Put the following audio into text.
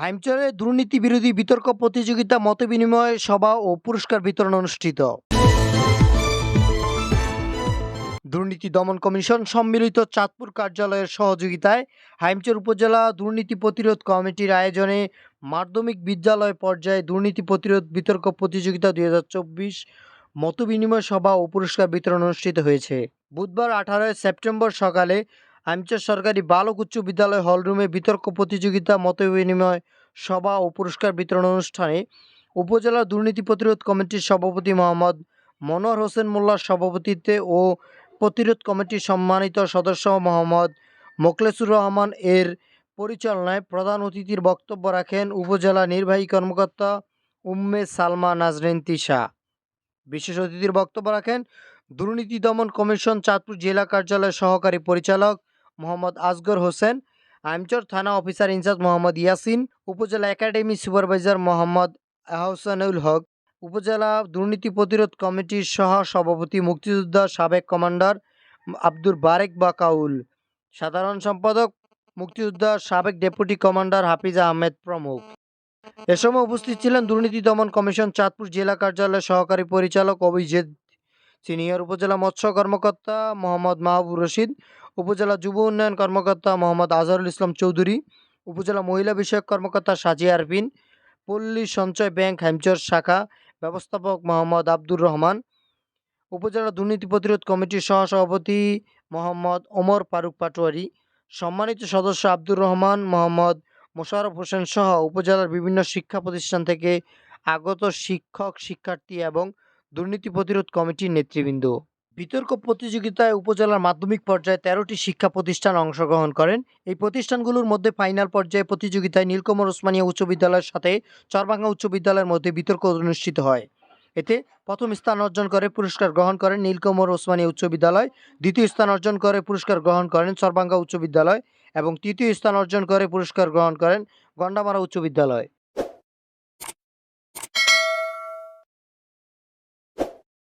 হাইমচরে দুর্নীতি বিরোধী বিতর্ক প্রতিযোগিতা, মতবিনিময় সভা ও পুরস্কার বিতরণ অনুষ্ঠিত। দুর্নীতি দমন কমিশন সম্মিলিত চাঁদপুর কার্যালয়ের সহযোগিতায় হাইমচর উপজেলা দুর্নীতি প্রতিরোধ কমিটির আয়োজনে মাধ্যমিক বিদ্যালয় পর্যায়ে দুর্নীতি প্রতিরোধ বিতর্ক প্রতিযোগিতা দুই হাজার চব্বিশ, মতবিনিময় সভা ও পুরস্কার বিতরণ অনুষ্ঠিত হয়েছে। বুধবার আঠারোই সেপ্টেম্বর সকালে হাইমচর সরকারি বালক উচ্চ বিদ্যালয় হলরুমে বিতর্ক প্রতিযোগিতা, মতবিনিময় সভা ও পুরস্কার বিতরণ অনুষ্ঠানে উপজেলা দুর্নীতি প্রতিরোধ কমিটির সভাপতি মোহাম্মদ মনোয়ার হোসেন মোল্লার সভাপতিত্বে ও প্রতিরোধ কমিটির সম্মানিত সদস্য মোহাম্মদ মোখলেসুর রহমান এর পরিচালনায় প্রধান অতিথির বক্তব্য রাখেন উপজেলা নির্বাহী কর্মকর্তা উম্মে সালমা নাজরিন তিশা। বিশেষ অতিথির বক্তব্য রাখেন দুর্নীতি দমন কমিশন চাঁদপুর জেলা কার্যালয়ের সহকারী পরিচালক মোহাম্মদ আসগর হোসেন আইমচর থানা অফিসার ইনচার্জ মোহাম্মদ ইয়াসিন, উপজেলা একাডেমি সুপারভাইজার মোহাম্মদ আহসানুল হক, উপজেলা দুর্নীতি প্রতিরোধ কমিটির সহ সভাপতি মুক্তিযোদ্ধা সাবেক কমান্ডার আব্দুর বারেক বাকাউল, সাধারণ সম্পাদক মুক্তিযোদ্ধা সাবেক ডেপুটি কমান্ডার হাফিজ আহমেদ প্রমুখ। এ সময় উপস্থিত ছিলেন দুর্নীতি দমন কমিশন চাঁদপুর জেলা কার্যালয়ের সহকারী পরিচালক অভিজিৎ সিনিয়র উপজেলা মৎস্য কর্মকর্তা মোহাম্মদ মাহবুব রশিদ, উপজেলা যুব উন্নয়ন কর্মকর্তা মোহাম্মদ আজহারুল ইসলাম চৌধুরী, উপজেলা মহিলা বিষয়ক কর্মকর্তা সাজিয়া আরফিন, পল্লী সঞ্চয় ব্যাংক হ্যামচর শাখা ব্যবস্থাপক মোহাম্মদ আব্দুর রহমান, উপজেলা দুর্নীতি প্রতিরোধ কমিটির সহসভাপতি মোহাম্মদ ওমর ফারুক পাটোয়ারি, সম্মানিত সদস্য আব্দুর রহমান, মোহাম্মদ মোশাররফ হোসেন সহ উপজেলার বিভিন্ন শিক্ষা প্রতিষ্ঠান থেকে আগত শিক্ষক, শিক্ষার্থী এবং দুর্নীতি প্রতিরোধ কমিটির নেতৃবৃন্দ। বিতর্ক প্রতিযোগিতায় উপজেলার মাধ্যমিক পর্যায়ে তেরোটি শিক্ষা প্রতিষ্ঠান অংশগ্রহণ করেন। এই প্রতিষ্ঠানগুলোর মধ্যে ফাইনাল পর্যায়ে প্রতিযোগিতায় নীলকমল ওসমানিয়া উচ্চ বিদ্যালয়ের সাথে চরভাঙ্গা উচ্চ বিদ্যালয়ের মধ্যে বিতর্ক অনুষ্ঠিত হয়। এতে প্রথম স্থান অর্জন করে পুরস্কার গ্রহণ করেন নীলকমল ওসমানিয়া উচ্চ বিদ্যালয়, দ্বিতীয় স্থান অর্জন করে পুরস্কার গ্রহণ করেন চরভাঙ্গা উচ্চ বিদ্যালয় এবং তৃতীয় স্থান অর্জন করে পুরস্কার গ্রহণ করেন গন্ডামারা উচ্চ বিদ্যালয়।